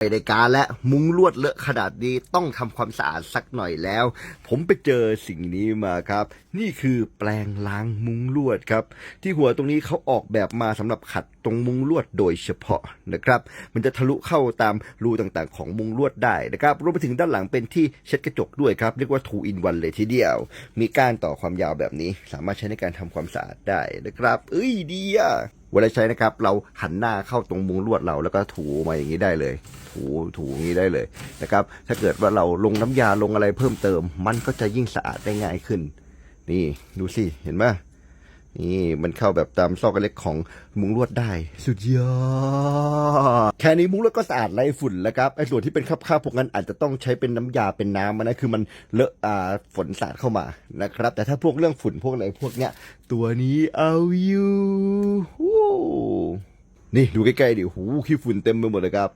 ไปในการและมุ้งลวดเลอะขนาดนี้ต้องทำความสะอาดสักหน่อยแล้ว ผมไปเจอสิ่งนี้มาครับ นี่คือแปลงล้างมุ้งลวดครับ ที่หัวตรงนี้เขาออกแบบมาสำหรับขัดตรงมุ้งลวดโดยเฉพาะนะครับ มันจะทะลุเข้าตามรูต่างๆ ของมุ้งลวดได้นะครับรวมไปถึงด้านหลังเป็นที่เช็ดกระจกด้วยครับ เรียกว่า two in one เลยทีเดียว มีก้านต่อความยาวแบบนี้ สามารถใช้ในการทำความสะอาดได้นะครับ เอ้ยดีอะ เวลาใช้นะครับ เราหันหน้าเข้าตรงมุ้งลวดเราแล้วก็ถูมาอย่างนี้ได้เลย ถูถูอย่างนี้ได้เลยนะครับ ถ้าเกิดว่าเราลงน้ำยาลงอะไรเพิ่มเติม มันก็จะยิ่งสะอาดได้ง่ายขึ้น นี่ดูสิเห็นไหมนี่มันเข้าแบบตามซอกเล็กของมุ้งลวดได้ สุดยอด แค่นี้มุ้งแล้วก็สะอาดไร้ฝุ่นแล้วครับไอ้ส่วนที่เป็นคราบๆพวกนั้นอาจจะต้องใช้เป็นน้ำยาเป็นน้ำมันนะคือมันเลอะอ่าฝนสาดเข้ามานะครับ แต่ถ้าพวกเรื่องฝุ่นพวกอะไรพวกเนี้ยตัวนี้เอาอยู่นี่ดูใกล้ๆดิหูขี้ฝุ่นเต็มไปหมดเลยครับ